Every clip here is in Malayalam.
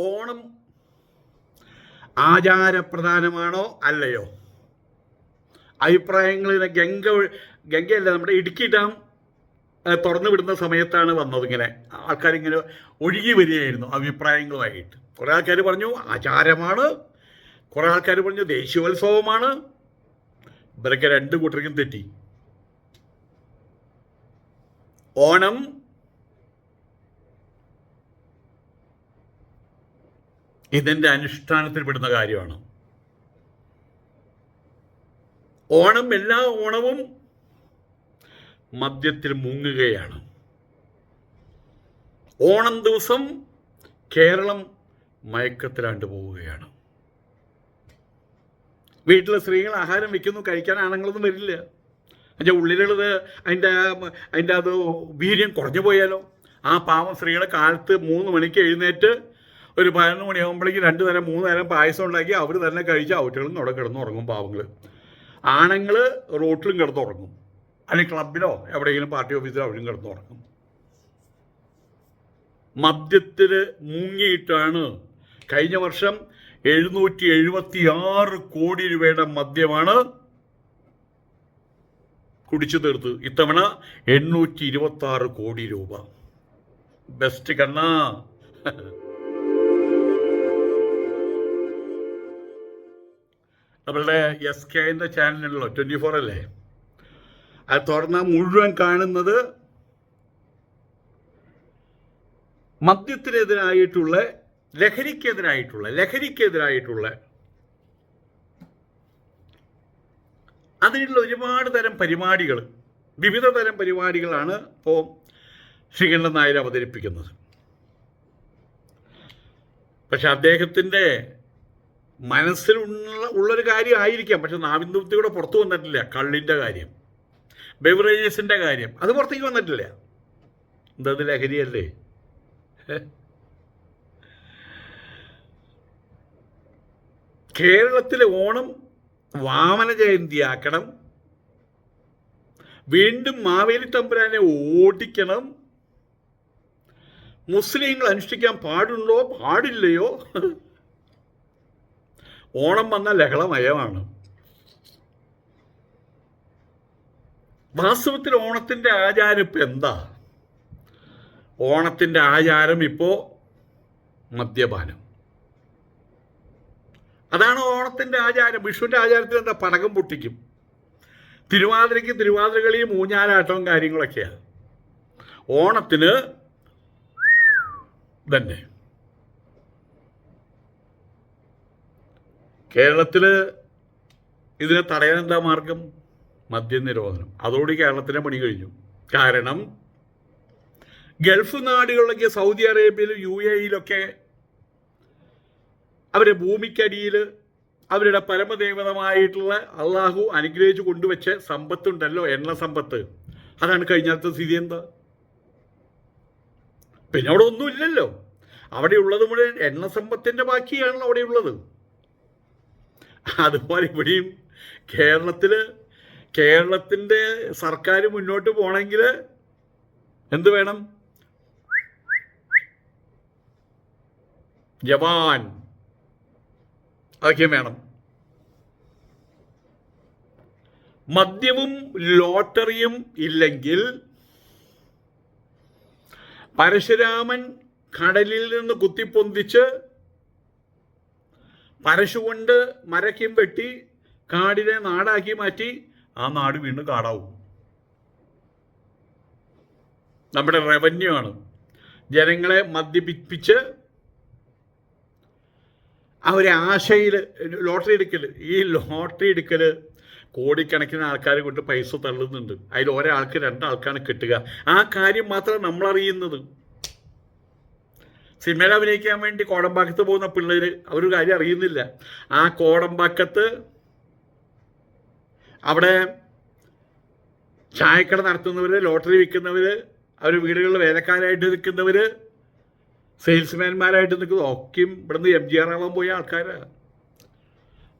ഓണം ആചാരപ്രധാനമാണോ അല്ലയോ? അഭിപ്രായങ്ങളിൽ ഗംഗ ഗംഗയല്ല നമ്മുടെ ഇടുക്കി ഡാം തുറന്നു വിടുന്ന സമയത്താണ് വന്നത് ഇങ്ങനെ. ആൾക്കാരിങ്ങനെ ഒഴുകി വരികയായിരുന്നു അഭിപ്രായങ്ങളുമായിട്ട്. കുറേ ആൾക്കാർ പറഞ്ഞു ആചാരമാണ്. കുറേ ആൾക്കാർ പറഞ്ഞു ദേശീയോത്സവമാണ്. ഇവരൊക്കെ രണ്ട് കൂട്ടർക്കും തെറ്റി. ഓണം ഇതിന്റെ അനുഷ്ഠാനത്തിൽ പെടുന്ന കാര്യമാണ്. ഓണം എല്ലാ ഓണവും മദ്യത്തിൽ മുങ്ങുകയാണ്. ഓണം ദിവസം കേരളം മയക്കത്തിലാണ്ട് പോവുകയാണ്. വീട്ടിലെ സ്ത്രീകൾ ആഹാരം വെക്കുന്നു കഴിക്കാൻ ആണുങ്ങളൊന്നും വരില്ല. അതിന്റെ ഉള്ളിലുള്ളത് അതിന്റെ അതിന്റെ അത് വീര്യം കുറഞ്ഞു പോയാലോ? ആ പാവം സ്ത്രീകളെ കാലത്ത് മൂന്ന് മണിക്ക് എഴുന്നേറ്റ് ഒരു പതിനൊന്ന് മണിയാകുമ്പോഴേക്കും രണ്ട് നേരം മൂന്ന് നേരം പായസം ഉണ്ടാക്കി അവർ തന്നെ കഴിച്ച് ഔറ്റുകളും അവിടെ കിടന്നുറങ്ങും പാവങ്ങൾ ആണുങ്ങൾ റോട്ടിലും കിടന്നുറങ്ങും അല്ലെങ്കിൽ ക്ലബിലോ എവിടെയെങ്കിലും പാർട്ടി ഓഫീസിലോ അവരും കിടന്നുറങ്ങും മദ്യത്തിൽ മുങ്ങിയിട്ടാണ് കഴിഞ്ഞ വർഷം എഴുന്നൂറ്റി എഴുപത്തി ആറ് കോടി രൂപയുടെ മദ്യമാണ് കുടിച്ചു തീർത്ത് ഇത്തവണ എണ്ണൂറ്റി ഇരുപത്തി ആറ് കോടി രൂപ. ബെസ്റ്റ് കണ്ണാ. നമ്മളുടെ എസ് കെന്റെ ചാനലുണ്ടല്ലോ ട്വന്റി ഫോർ അല്ലേ? അത് തുറന്നാൽ മുഴുവൻ കാണുന്നത് മദ്യത്തിനെതിരായിട്ടുള്ള ലഹരിക്കെതിരായിട്ടുള്ള ലഹരിക്കെതിരായിട്ടുള്ള. അതിനുള്ള ഒരുപാട് തരം പരിപാടികൾ വിവിധ തരം പരിപാടികളാണ് ഇപ്പോൾ ശ്രീകണ്ഠൻ നായർ അവതരിപ്പിക്കുന്നത്. പക്ഷെ അദ്ദേഹത്തിന്റെ മനസ്സിലുള്ള ഉള്ളൊരു കാര്യമായിരിക്കാം പക്ഷെ നാവിന്ദത്തിലൂടെ പുറത്തു വന്നിട്ടില്ല. കള്ളിന്റെ കാര്യം. ബെവറേജസിന്റെ കാര്യം. അത് പുറത്തേക്ക് വന്നിട്ടില്ല. എന്തത് ലഹരിയല്ലേ? കേരളത്തിലെ ഓണം വാമന ജയന്തി ആക്കണം വീണ്ടും മാവേലി തമ്പുരാനെ ഓടിക്കണം. മുസ്ലിങ്ങൾ അനുഷ്ഠിക്കാൻ പാടുണ്ടോ? പാടില്ലയോ? ഓണം വന്ന ലഹളമയമാണ്. വാസ്തവത്തിൽ ഓണത്തിന്റെ ആചാരം ഇപ്പം എന്താ? ഓണത്തിന്റെ ആചാരം ഇപ്പോൾ മദ്യപാനം. അതാണ് ഓണത്തിന്റെ ആചാരം. വിഷുവിന്റെ ആചാരത്തിൽ എന്താ? പടകം പൊട്ടിക്കും. തിരുവാതിരയ്ക്ക് തിരുവാതിരകളിയും ഊഞ്ഞാലാട്ടവും കാര്യങ്ങളൊക്കെയാണ് ഓണത്തിന് തന്നെ കേരളത്തിൽ ഇതിനെ തടയാൻ എന്താ മാർഗം? മദ്യനിരോധനം. അതോടെ കേരളത്തിന്റെ പണി കഴിഞ്ഞു. കാരണം ഗൾഫ് നാടുകളിലൊക്കെ സൗദി അറേബ്യയിലും യു എയിലൊക്കെ അവരെ ഭൂമിക്കടിയിൽ അവരുടെ പരമദേവതമായിട്ടുള്ള അള്ളാഹു അനുഗ്രഹിച്ചു കൊണ്ടുവച്ച സമ്പത്തുണ്ടല്ലോ എണ്ണ സമ്പത്ത്. അതാണ് കഴിഞ്ഞാലത്തെ സ്ഥിതി എന്താ? പിന്നെ അവിടെ ഒന്നുമില്ലല്ലോ. അവിടെയുള്ളത് മുഴുവൻ എണ്ണ സമ്പത്തിന്റെ ബാക്കിയാണല്ലോ അവിടെ ഉള്ളത് അതുപോലെ ഇവിടെയും കേരളത്തിൽ കേരളത്തിന്റെ സർക്കാർ മുന്നോട്ട് പോകണമെങ്കിൽ എന്ത് വേണം? ജവാൻ. അതൊക്കെ വേണം. മദ്യവും ലോട്ടറിയും ഇല്ലെങ്കിൽ പരശുരാമൻ കടലിൽ നിന്ന് കുത്തിപ്പൊന്തിച്ച് പരശു കൊണ്ട് മരക്കും വെട്ടി കാടിനെ നാടാക്കി മാറ്റി ആ നാട് വീണ്ടും കാടാവും. നമ്മുടെ റവന്യൂ ആണ്. ജനങ്ങളെ മദ്യപിപ്പിച്ച് അവരെ ആശയിൽ ലോട്ടറി എടുക്കൽ ഈ ലോട്ടറി എടുക്കൽ കോടിക്കണക്കിന് ആൾക്കാർ കൊണ്ട് പൈസ തള്ളുന്നുണ്ട്. അതിൽ ഒരാൾക്ക് രണ്ടാൾക്കാണ് കിട്ടുക. ആ കാര്യം മാത്രമേ നമ്മൾ അറിയുന്നത് സിനിമയിൽ അഭിനയിക്കാൻ വേണ്ടി കോടമ്പാക്കത്ത് പോകുന്ന പിള്ളേര് അവരൊരു കാര്യം അറിയുന്നില്ല. ആ കോടമ്പാക്കത്ത് അവിടെ ചായക്കട നടത്തുന്നവർ ലോട്ടറി വിൽക്കുന്നവർ അവർ വീടുകളിൽ വേലക്കാരായിട്ട് നിൽക്കുന്നവർ സെയിൽസ്മാൻമാരായിട്ട് നിൽക്കുന്നത് ഒക്കെയും ഇവിടുന്ന് എം ജി ആറാവാൻ പോയ ആൾക്കാരാണ്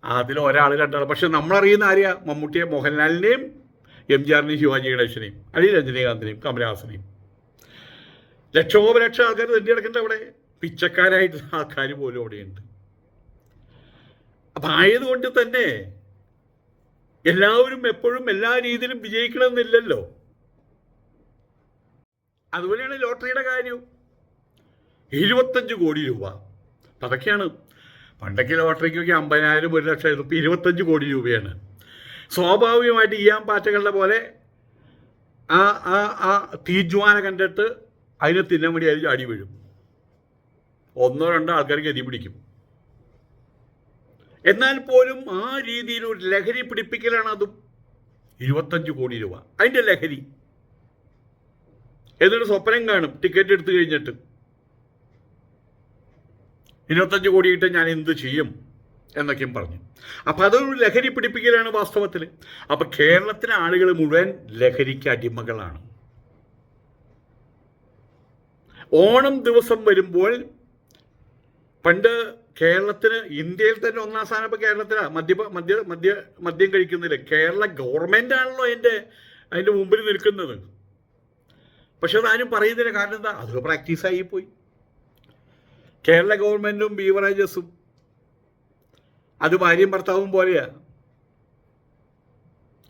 അതിൽ ഒരാൾ രണ്ടാൾ പക്ഷെ നമ്മളറിയുന്ന ആരെയാ മമ്മൂട്ടിയെ മോഹൻലാലിനെയും എം ജി ആറിനെയും ശിവാജി ഗണേശനെയും അല്ലെങ്കിൽ രജനീകാന്തിനെയും കമലഹാസനെയും. ലക്ഷോപലക്ഷം ആൾക്കാർ തെണ്ടി കിടക്കണ്ട അവിടെ? പിച്ചക്കാരായിട്ടുള്ള ആൾക്കാർ പോലും അവിടെയുണ്ട്. അപ്പം ആയതുകൊണ്ട് തന്നെ എല്ലാവരും എപ്പോഴും എല്ലാ രീതിയിലും വിജയിക്കണമെന്നില്ലല്ലോ. അതുപോലെയാണ് ലോട്ടറിയുടെ കാര്യവും ഇരുപത്തഞ്ച് കോടി രൂപ. അതൊക്കെയാണ്. പണ്ടൊക്കെ ലോട്ടറിക്കൊക്കെ അമ്പതിനായിരം ഒരു ലക്ഷം ഇപ്പം ഇരുപത്തഞ്ച് കോടി രൂപയാണ്. സ്വാഭാവികമായിട്ട് ഇയാൻ പാറ്റകളുടെ പോലെ ആ ആ ആ തീജ്വാന കണ്ടിട്ട് അതിനെ തിന്നാൻ വേണ്ടി അതിൽ അടി വീഴും. ഒന്നോ രണ്ടോ ആൾക്കാർക്ക് ഗതി പിടിക്കും. എന്നാൽ പോലും ആ രീതിയിൽ ഒരു ലഹരി പിടിപ്പിക്കലാണ് അതും. ഇരുപത്തഞ്ച് കോടി രൂപ. അതിന്റെ ലഹരി. എന്നിട്ട് സ്വപ്നം കാണും. ടിക്കറ്റ് എടുത്തു കഴിഞ്ഞിട്ട്. ഇരുപത്തഞ്ച് കോടി ഇട്ട് ഞാൻ എന്ത് ചെയ്യും എന്നൊക്കെയും പറഞ്ഞു. അപ്പം അതൊരു ലഹരി പിടിപ്പിക്കലാണ് വാസ്തവത്തിൽ. അപ്പം കേരളത്തിലെ ആളുകൾ മുഴുവൻ ലഹരിക്ക് അടിമകളാണ്. ഓണം ദിവസം വരുമ്പോൾ പണ്ട് കേരളത്തിന് ഇന്ത്യയിൽ തന്നെ ഒന്നാം സ്ഥാനം ഇപ്പോൾ കേരളത്തിലാണ് മദ്യ മദ്യ മദ്യ മദ്യം കഴിക്കുന്നില്ല? കേരള ഗവൺമെന്റ് ആണല്ലോ അതിന്റെ അതിന്റെ മുമ്പിൽ നിൽക്കുന്നത്. പക്ഷെ അതാരും പറയുന്നില്ല. കാരണം എന്താ? അതൊരു പ്രാക്ടീസായി പോയി. കേരള ഗവൺമെന്റും ബീവറേജസും അത് ഭാര്യയും ഭർത്താവും പോലെയാ.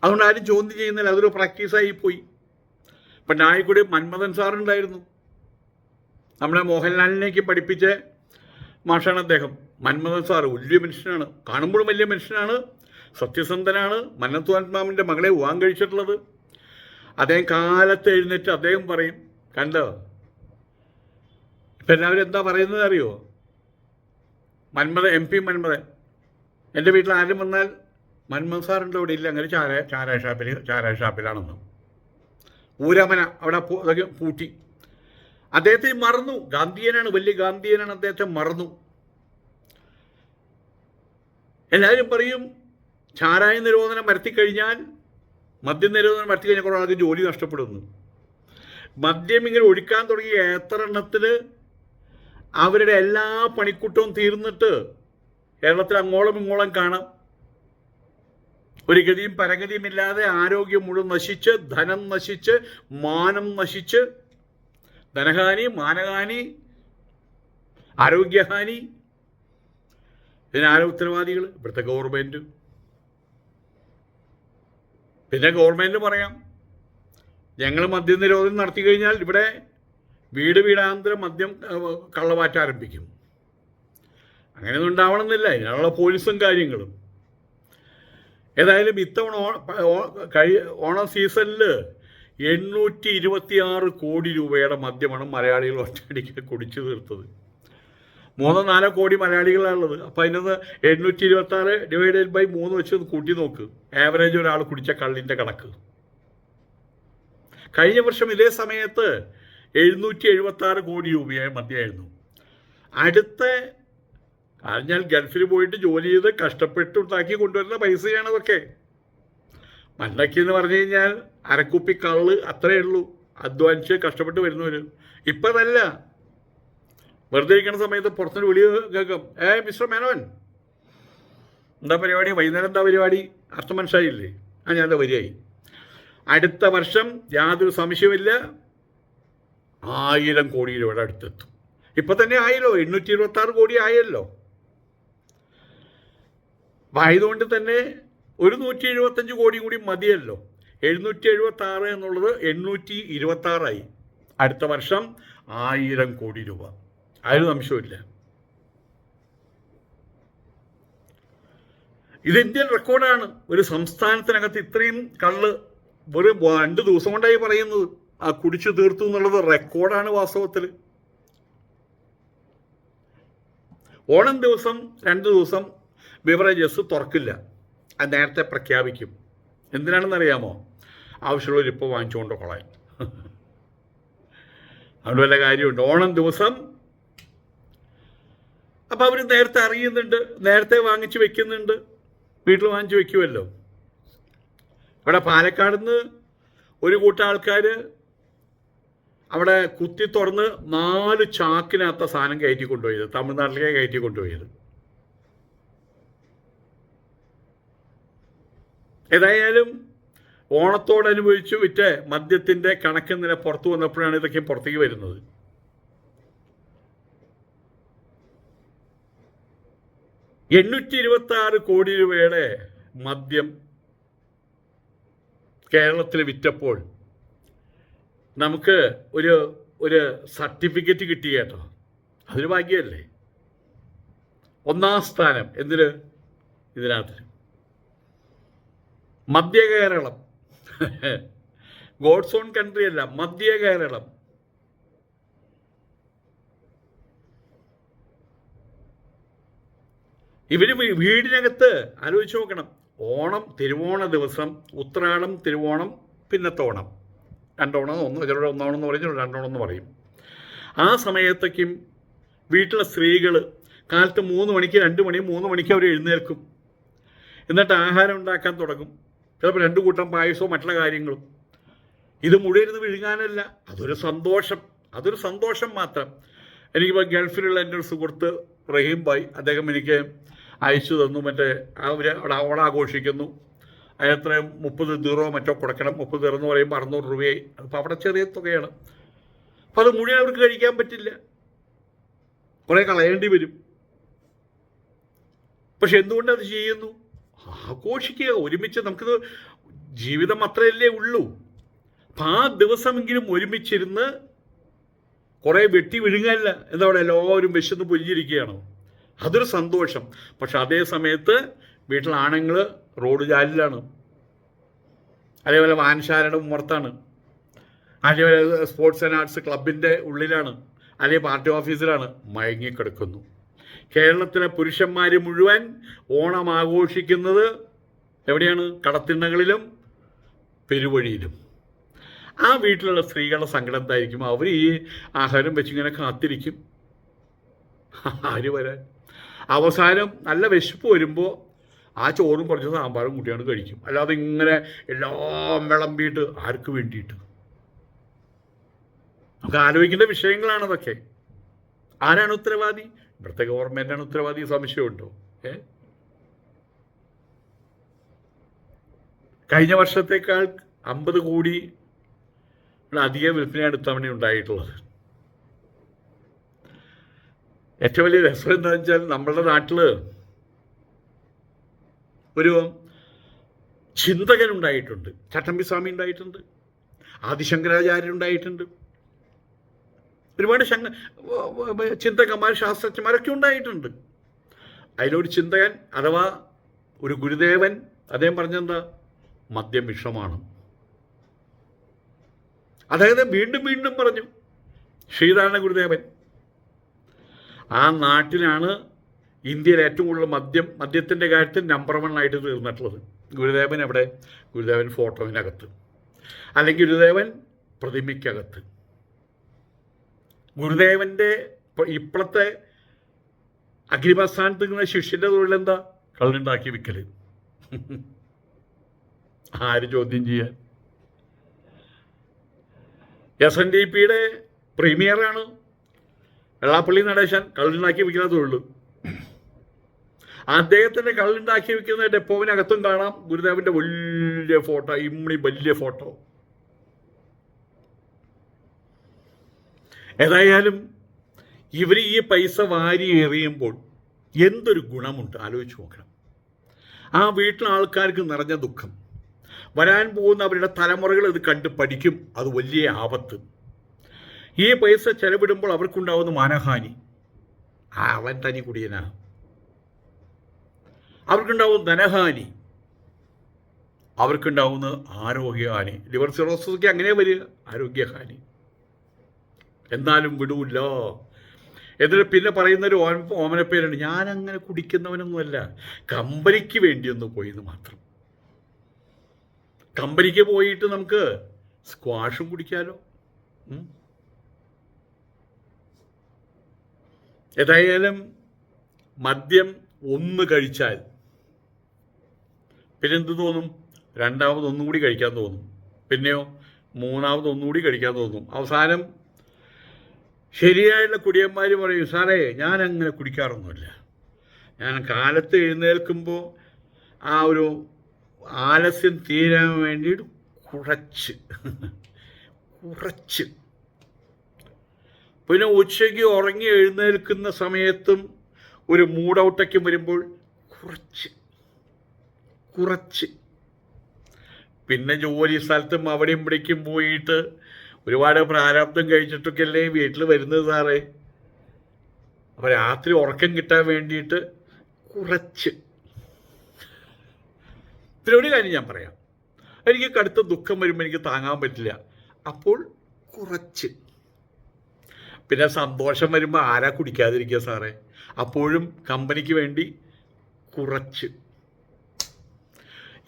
അതുകൊണ്ട് ആരും ചോദ്യം ചെയ്യുന്നില്ല. അതൊരു പ്രാക്ടീസായി പോയി. ഇപ്പം നായിക്കൂടി മന്മഥൻ സാറുണ്ടായിരുന്നു. നമ്മുടെ മോഹൻലാലിനേക്ക് പഠിപ്പിച്ച മാഷാണ് അദ്ദേഹം. മന്മഥൻ സാർ വലിയ മനുഷ്യനാണ്. കാണുമ്പോഴും വലിയ മനുഷ്യനാണ്. സത്യസന്ധനാണ്. മന്നത്വാത്മാവിന്റെ മകളെ വിവാഹം കഴിച്ചിട്ടുള്ളത്. അദ്ദേഹം കാലത്ത് എഴുന്നേറ്റ് അദ്ദേഹം പറയും കണ്ടോ? ഇപ്പം എല്ലാവരും എന്താ പറയുന്നത് അറിയോ? മന്മഥ എം പി മന്മഥൻ. എന്റെ വീട്ടിൽ ആരും വന്നാൽ മന്മൻ സാറിന്റെ അവിടെ ഇല്ല. അങ്ങനെ ചാര ചാരായ ഷാപ്പിൽ ചാരായ ഷാപ്പിലാണെന്ന്. ഊരമന അവിടെ അതൊക്കെ പൂട്ടി. അദ്ദേഹത്തെ മറന്നു. ഗാന്ധിയനാണ് വലിയ ഗാന്ധിയനാണ് അദ്ദേഹത്തെ മറന്നു. എല്ലാവരും പറയും ചാരായ നിരോധനം കഴിഞ്ഞാൽ മദ്യം നിരോധനം വരുത്തി കഴിഞ്ഞാൽ കുറേ ആൾക്ക് ജോലി നഷ്ടപ്പെടുന്നു. മദ്യം ഇങ്ങനെ ഒഴിക്കാൻ തുടങ്ങിയ എത്ര എണ്ണത്തിന് അവരുടെ എല്ലാ പണിക്കൂട്ടവും തീർന്നിട്ട് കേരളത്തിൽ അങ്ങോളം ഇങ്ങോളം കാണാം. ഒരു ഗതിയും പരഗതിയും ഇല്ലാതെ ആരോഗ്യം മുഴുവൻ നശിച്ച് ധനം നശിച്ച് മാനം നശിച്ച് ധനഹാനി മാനഹാനി ആരോഗ്യഹാനി പിന്നെ ഇതിനാരോ ഉത്തരവാദികൾ ഇവിടുത്തെ ഗവൺമെന്റ് പിന്നെ ഗവൺമെന്റ് പറയാം ഞങ്ങൾ മദ്യ നിരോധനം നടത്തി കഴിഞ്ഞാൽ ഇവിടെ വീട് വീടാന്തരം മദ്യം കള്ളമാറ്റം ആരംഭിക്കും. അങ്ങനെയൊന്നും ഉണ്ടാവണമെന്നില്ല ഇതിനുള്ള പോലീസും കാര്യങ്ങളും. ഏതായാലും ഇത്തവണ ഓണ ഓണം സീസണിൽ എണ്ണൂറ്റി ഇരുപത്തിയാറ് കോടി രൂപയുടെ മദ്യമാണ് മലയാളികൾ ഒറ്റയടിക്ക് കുടിച്ചു തീർത്തത്. മൂന്നോ നാലോ കോടി മലയാളികളാണുള്ളത് അപ്പോൾ അതിനൊന്ന് എണ്ണൂറ്റി ഇരുപത്തി ആറ് ഡിവൈഡഡ് ബൈ മൂന്ന് വെച്ച് കൂട്ടി നോക്ക്. ആവറേജ് ഒരാൾ കുടിച്ച കള്ളിന്റെ കണക്ക്. കഴിഞ്ഞ വർഷം ഇതേ സമയത്ത് എഴുന്നൂറ്റി എഴുപത്തി ആറ് കോടി രൂപയായ മദ്യമായിരുന്നു. അടുത്ത കഴിഞ്ഞാൽ ഗൾഫിൽ പോയിട്ട് ജോലി ചെയ്ത് കഷ്ടപ്പെട്ട് ഉണ്ടാക്കി കൊണ്ടുവരുന്ന പൈസയാണ് അതൊക്കെ മണ്ടക്കി എന്ന് പറഞ്ഞു കഴിഞ്ഞാൽ അരക്കുപ്പി കള്ള് അത്രയേ ഉള്ളൂ. അധ്വാനിച്ച് കഷ്ടപ്പെട്ട് വരുന്നവർ ഇപ്പം അതല്ല വെറുതെ ഇരിക്കുന്ന സമയത്ത് പുറത്തുനിന്ന് വിളി കേൾക്കും. ഏ മിസ്റ്റർ മേനോൻ. എന്താ പരിപാടി? വൈകുന്നേരം എന്താ പരിപാടി? അർത്ഥം മനസ്സിലായില്ലേ? ആ ഞാൻ എന്താ വരികയായി. അടുത്ത വർഷം യാതൊരു സംശയമില്ല ആയിരം കോടി രൂപയുടെ അടുത്തെത്തും. ഇപ്പം തന്നെ ആയല്ലോ. എണ്ണൂറ്റി ഇരുപത്തി ആറ് കോടി ആയല്ലോ. ആയതുകൊണ്ട് തന്നെ ഒരു നൂറ്റി എഴുപത്തഞ്ച് കോടി കൂടി മതിയല്ലോ. എഴുന്നൂറ്റി എഴുപത്തി ആറ് എന്നുള്ളത് എണ്ണൂറ്റി ഇരുപത്തി ആറായി അടുത്ത വർഷം ആയിരം കോടി രൂപ. ആരും സംശയമില്ല ഇത് ഇന്ത്യൻ റെക്കോർഡാണ്. ഒരു സംസ്ഥാനത്തിനകത്ത് ഇത്രയും കള്ള് ഒരു രണ്ട് ദിവസം കൊണ്ടായി പറയുന്നത്. ആ കുടിച്ചു തീർത്തു എന്നുള്ളത് റെക്കോർഡാണ് വാസ്തവത്തിൽ ഓണം ദിവസം രണ്ട് ദിവസം ബിവറേജസ് തുറക്കില്ല. അത് നേരത്തെ പ്രഖ്യാപിക്കും. എന്തിനാണെന്നറിയാമോ? ആവശ്യമുള്ളവർ ഇപ്പോൾ വാങ്ങിച്ചുകൊണ്ട് കൊള്ളാൻ അതുകൊണ്ട് വല്ല കാര്യമുണ്ട്. ഓണം ദിവസം അപ്പോൾ അവർ നേരത്തെ അറിയുന്നുണ്ട് നേരത്തെ വാങ്ങിച്ച് വെക്കുന്നുണ്ട് വീട്ടിൽ വാങ്ങിച്ച് വെക്കുമല്ലോ. ഇവിടെ പാലക്കാട് നിന്ന് ഒരു കൂട്ടം ആൾക്കാർ അവിടെ കുത്തി തുറന്ന് നാല് ചാക്കിനകത്ത സാധനം കയറ്റി കൊണ്ടുപോയത് തമിഴ്നാട്ടിലേക്ക് കയറ്റി കൊണ്ടുപോയത്. ഏതായാലും ഓണത്തോടനുബന്ധിച്ച് വിറ്റ് മദ്യത്തിന്റെ കണക്ക് നില പുറത്തു വന്നപ്പോഴാണ് ഇതൊക്കെ പുറത്തേക്ക് വരുന്നത്. എണ്ണൂറ്റി ഇരുപത്തി ആറ് കോടി രൂപയുടെ മദ്യം കേരളത്തിൽ വിറ്റപ്പോൾ നമുക്ക് ഒരു ഒരു സർട്ടിഫിക്കറ്റ് കിട്ടി കേട്ടോ. അതൊരു ഭാഗ്യമല്ലേ? ഒന്നാം സ്ഥാനം എന്തിന്? ഇതിനകത്ത്. മധ്യ കേരളം ഗോഡ്സ് ഓൺ കൺട്രി അല്ല മധ്യ കേരളം. ഇവർ വീടിനകത്ത് ആലോചിച്ച് നോക്കണം. ഓണം തിരുവോണ ദിവസം ഉത്രാടം തിരുവോണം പിന്നത്തെ ഓണം. രണ്ടോണം ഒന്ന് ചിലരുടെ ഒന്നോണം എന്ന് പറയും ചിലർ രണ്ടോണം എന്ന് പറയും. ആ സമയത്തേക്കും വീട്ടിലെ സ്ത്രീകൾ കാലത്ത് മൂന്ന് മണിക്ക് രണ്ട് മണി മൂന്ന് മണിക്ക് അവർ എഴുന്നേൽക്കും. എന്നിട്ട് ആഹാരം ഉണ്ടാക്കാൻ തുടങ്ങും. ചിലപ്പോൾ രണ്ട് കൂട്ടം പായസവും മറ്റുള്ള കാര്യങ്ങളും. ഇത് മുഴുവൻ വിഴുങ്ങാനല്ല. അതൊരു സന്തോഷം. അതൊരു സന്തോഷം മാത്രം. എനിക്കിപ്പോൾ ഗൾഫിലുള്ള എന്റെ ഒരു സുഹൃത്ത് റഹീം ഭായ് അദ്ദേഹം എനിക്ക് അയച്ചു തന്നു. മറ്റേ അവർ അവിടെ ഓണാഘോഷിക്കുന്നു. അതിനത്ര മുപ്പത് ദീറോ മറ്റോ കൊടുക്കണം. മുപ്പത് ദീറോ എന്ന് പറയുമ്പോൾ അറുന്നൂറ് രൂപയായി. അപ്പോൾ അവിടെ ചെറിയ തുകയാണ്. അപ്പോൾ അത് മുഴുവൻ അവർക്ക് കഴിക്കാൻ പറ്റില്ല. കുറേ കളയേണ്ടി വരും. പക്ഷെ എന്തുകൊണ്ട് അത് ചെയ്യുന്നു? ആഘോഷിക്കുക ഒരുമിച്ച് നമുക്കിത് ജീവിതം അത്രയല്ലേ ഉള്ളൂ. അപ്പം ആ ദിവസമെങ്കിലും ഒരുമിച്ചിരുന്ന് കുറേ വെട്ടി വിഴുങ്ങല്ല എന്താ പറയുക എല്ലാവരും വിശന്ന് പൊരിഞ്ഞിരിക്കുകയാണോ അതൊരു സന്തോഷം. പക്ഷെ അതേ സമയത്ത് വീട്ടിലാണുങ്ങൾ റോഡ് ജാലിലാണ് അതേപോലെ വാൻശാലയുടെ ഉമ്മർത്താണ് അതേപോലെ സ്പോർട്സ് ആൻഡ് ആർട്സ് ക്ലബിന്റെ ഉള്ളിലാണ്. അല്ലെങ്കിൽ പാർട്ടി ഓഫീസിലാണ് മയങ്ങിക്കിടക്കുന്നു കേരളത്തിലെ പുരുഷന്മാർ മുഴുവൻ ഓണം ആഘോഷിക്കുന്നത് എവിടെയാണ്? കടത്തിണ്ണകളിലും പെരുവഴിയിലും. ആ വീട്ടിലുള്ള സ്ത്രീകളുടെ സങ്കടം എന്തായിരിക്കും? അവർ ഈ ആഹാരം വെച്ചിങ്ങനെ കാത്തിരിക്കും. ആര് വരാൻ? അവസാനം നല്ല വിശപ്പ് വരുമ്പോൾ ആ ചോറും കുറച്ച് സാമ്പാറും കൂട്ടിയാണ് കഴിക്കും. അല്ലാതെ ഇങ്ങനെ എല്ലാം വിളമ്പിയിട്ട് ആർക്ക് വേണ്ടിയിട്ട്? നമുക്ക് ആലോചിക്കേണ്ട വിഷയങ്ങളാണ് അതൊക്കെ. ആരാണ് ഉത്തരവാദി? ഇവിടുത്തെ ഗവൺമെന്റാണ് ഉത്തരവാദി സംശയമുണ്ടോ? ഏ? കഴിഞ്ഞ വർഷത്തേക്കാൾ അമ്പത് കോടി അധിക വിൽപ്പനയാണ് ഇത്തവണ ഉണ്ടായിട്ടുള്ളത്. ഏറ്റവും വലിയ രസം എന്താണെന്ന് വെച്ചാൽ നമ്മളുടെ നാട്ടിൽ ഒരു ചിന്തകൻ ഉണ്ടായിട്ടുണ്ട്. ചട്ടമ്പി സ്വാമി ഉണ്ടായിട്ടുണ്ട്. ആദിശങ്കരാചാര്യൻ ഉണ്ടായിട്ടുണ്ട്. ഒരുപാട് ശങ്ക ചിന്തകന്മാർ ശാസ്ത്രജ്ഞന്മാരൊക്കെ ഉണ്ടായിട്ടുണ്ട്. അതിലൊരു ചിന്തകൻ അഥവാ ഒരു ഗുരുദേവൻ അദ്ദേഹം പറഞ്ഞെന്താ? മദ്യം വിഷമാണ്. അദ്ദേഹത്തെ വീണ്ടും വീണ്ടും പറഞ്ഞു ശ്രീനാരായണ ഗുരുദേവൻ ആ നാട്ടിലാണ് ഇന്ത്യയിൽ ഏറ്റവും കൂടുതൽ മദ്യം മദ്യത്തിന്റെ കാര്യത്തിൽ നമ്പർ വൺ ആയിട്ട് തീർന്നിട്ടുള്ളത്. ഗുരുദേവൻ എവിടെ? ഗുരുദേവൻ ഫോട്ടോവിനകത്ത്. അല്ലെങ്കിൽ ഗുരുദേവൻ പ്രതിമയ്ക്കകത്ത്. ഗുരുദേവന്റെ ഇപ്പ- ഇപ്പോഴത്തെ അഗ്രിമസ്ഥാനത്ത് നിൽക്കുന്ന ശിഷ്യന്റെ തൊഴിലെന്താ? കള്ളുണ്ടാക്കി വിൽക്കൽ ആര് ചോദ്യം ചെയ്യാൻ? എസ് എൻ ഡി പിയുടെ പ്രീമിയറാണ് വെള്ളാപ്പള്ളി നടേശൻ കള്ളുണ്ടാക്കി വിൽക്കുന്ന ഉള്ളൂ അദ്ദേഹത്തിന്റെ കള്ളുണ്ടാക്കി വിൽക്കുന്ന ഡെപ്പോവിനകത്തും കാണാം ഗുരുദേവന്റെ വലിയ ഫോട്ടോ ഇമ്മണി വലിയ ഫോട്ടോ. ഏതായാലും ഇവർ ഈ പൈസ വാരി എറിയുമ്പോൾ എന്തൊരു ഗുണമുണ്ട്? ആലോചിച്ച് നോക്കണം. ആ വീട്ടിലെ ആൾക്കാർക്ക് നിറഞ്ഞ ദുഃഖം. വരാൻ പോകുന്ന അവരുടെ തലമുറകൾ ഇത് കണ്ട് പഠിക്കും. അത് വലിയ ആപത്ത്. ഈ പൈസ ചെലവിടുമ്പോൾ അവർക്കുണ്ടാവുന്ന മാനഹാനി. അവൻ തനി കുടിയനാ. അവർക്കുണ്ടാവുന്ന ധനഹാനി. അവർക്കുണ്ടാവുന്ന ആരോഗ്യഹാനി. ലിവർ സിറോസിക്ക് അങ്ങനെ വരിക. ആരോഗ്യഹാനി. എന്നാലും വിടൂല്ല എന്നിട്ട് പിന്നെ പറയുന്നൊരു ഓ ഓമനപ്പേരുണ്ട് ഞാൻ അങ്ങനെ കുടിക്കുന്നവനൊന്നുമല്ല. കമ്പനിക്ക് വേണ്ടിയൊന്ന് പോയെന്ന് മാത്രം. കമ്പനിക്ക് പോയിട്ട് നമുക്ക് സ്ക്വാഷും കുടിക്കാലോ. ഏതായാലും മദ്യം ഒന്ന് കഴിച്ചാൽ പിന്നെ എന്ത് തോന്നും? രണ്ടാമത് ഒന്നും കൂടി കഴിക്കാൻ തോന്നും. പിന്നെയോ മൂന്നാമത് ഒന്നുകൂടി കഴിക്കാൻ തോന്നും. അവസാനം ശരിയായുള്ള കുടിയന്മാർ പറയും സാറേ ഞാൻ അങ്ങനെ കുടിക്കാറൊന്നുമില്ല. ഞാൻ കാലത്ത് എഴുന്നേൽക്കുമ്പോൾ ആ ഒരു ആലസ്യം തീരാൻ വേണ്ടിയിട്ട് കുറച്ച് കുറച്ച് പിന്നെ ഉച്ചയ്ക്ക് ഉറങ്ങി എഴുന്നേൽക്കുന്ന സമയത്തും ഒരു മൂഡ് വരുമ്പോൾ കുറച്ച് കുറച്ച്. പിന്നെ ജോലി സ്ഥലത്തും അവിടെയും ഇവിടേക്കും പോയിട്ട് ഒരുപാട് പ്രാരാബ്ദം കഴിച്ചിട്ടൊക്കെ അല്ലേ വീട്ടിൽ വരുന്നത് സാറേ? അപ്പോൾ രാത്രി ഉറക്കം കിട്ടാൻ വേണ്ടിയിട്ട് കുറച്ച്. പിന്നെ ഒരു കാര്യം ഞാൻ പറയാം. എനിക്ക് കടുത്ത ദുഃഖം വരുമ്പോൾ എനിക്ക് താങ്ങാൻ പറ്റില്ല. അപ്പോൾ കുറച്ച്. പിന്നെ സന്തോഷം വരുമ്പോൾ ആരാ കുടിക്കാതിരിക്കുക സാറേ? അപ്പോഴും കമ്പനിക്ക് വേണ്ടി കുറച്ച്.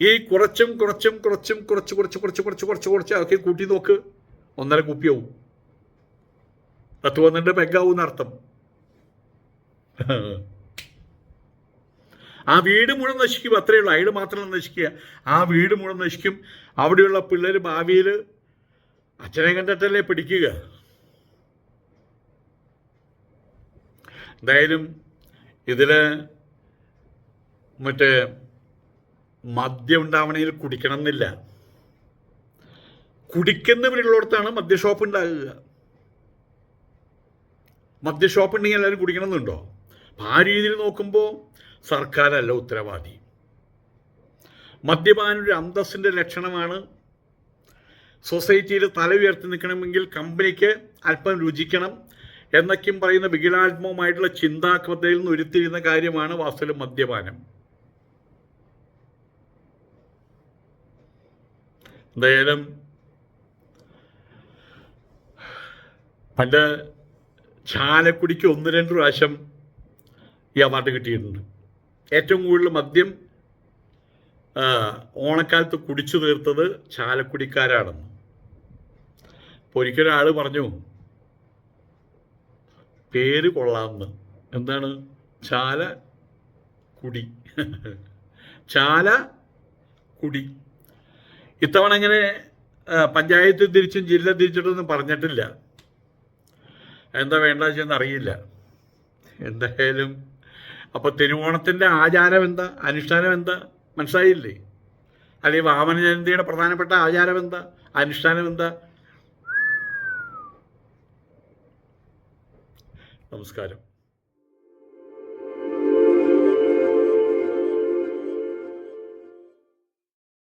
ഈ കുറച്ചും കുറച്ചും കുറച്ചും കുറച്ച് കുറച്ച് കുറച്ച് കുറച്ച് കുറച്ച് കുറച്ച് ഒക്കെ കൂട്ടി നോക്ക്. ഒന്നര കുപ്പിയാവും. പത്ത് പന്ത്രണ്ട് പെഗാവും അർത്ഥം ആ വീട് മുഴുവൻ നശിക്കും അത്രയേ ഉള്ളൂ. അയാൾ മാത്രമല്ല നശിക്കുക. ആ വീട് മുഴുവൻ നശിക്കും. അവിടെയുള്ള പിള്ളേർ ഭാവിയിൽ അച്ഛനെ കണ്ടിട്ടല്ലേ പിടിക്കുക? എന്തായാലും ഇതിൽ മറ്റേ മദ്യം ഉണ്ടാവണമെങ്കിൽ കുടിക്കണം എന്നില്ല കുടിക്കുന്നവരുള്ളിടത്താണ് മദ്യഷോപ്പ് ഉണ്ടാകുക. മദ്യഷോപ്പ് ഉണ്ടെങ്കിൽ എല്ലാവരും കുടിക്കണമെന്നുണ്ടോ? അപ്പം ആ രീതിയിൽ നോക്കുമ്പോൾ സർക്കാരല്ല ഉത്തരവാദി. മദ്യപാനം ഒരു അന്തസ്സിന്റെ ലക്ഷണമാണ്. സൊസൈറ്റിയിൽ തല ഉയർത്തി നിൽക്കണമെങ്കിൽ കമ്പനിക്ക് അല്പം രുചിക്കണം എന്നൊക്കെയും പറയുന്ന വികലാത്മകമായിട്ടുള്ള ചിന്താക്രതയിൽ നിന്ന് ഉരുത്തിരിയുന്ന കാര്യമാണ് വാസ്തവത്തിൽ മദ്യപാനം. എന്തായാലും പണ്ട് ചാലക്കുടിക്ക് ഒന്ന് രണ്ട് പ്രാവശ്യം ഈ അവാർഡ് കിട്ടിയിട്ടുണ്ട്. ഏറ്റവും കൂടുതൽ മദ്യം ഓണക്കാലത്ത് കുടിച്ചു തീർത്തത് ചാലക്കുടിക്കാരാണെന്ന്. അപ്പോൾ ഒരിക്കലൊരാൾ പറഞ്ഞു പേര് കൊള്ളാമെന്ന്. എന്താണ്? ചാല കുടി ചാല കുടി ഇത്തവണ ഇങ്ങനെ പഞ്ചായത്ത് തിരിച്ചും ജില്ല തിരിച്ചിട്ടൊന്നും പറഞ്ഞിട്ടില്ല. എന്താ വേണ്ട വെച്ചെന്ന് അറിയില്ല. എന്തായാലും അപ്പോൾ തിരുവോണത്തിന്റെ ആചാരം എന്താ? അനുഷ്ഠാനം എന്താ? മനസ്സിലായില്ലേ? അല്ലെങ്കിൽ വാമന ജയന്തിയുടെ പ്രധാനപ്പെട്ട ആചാരം എന്താ? അനുഷ്ഠാനം എന്താ? നമസ്കാരം.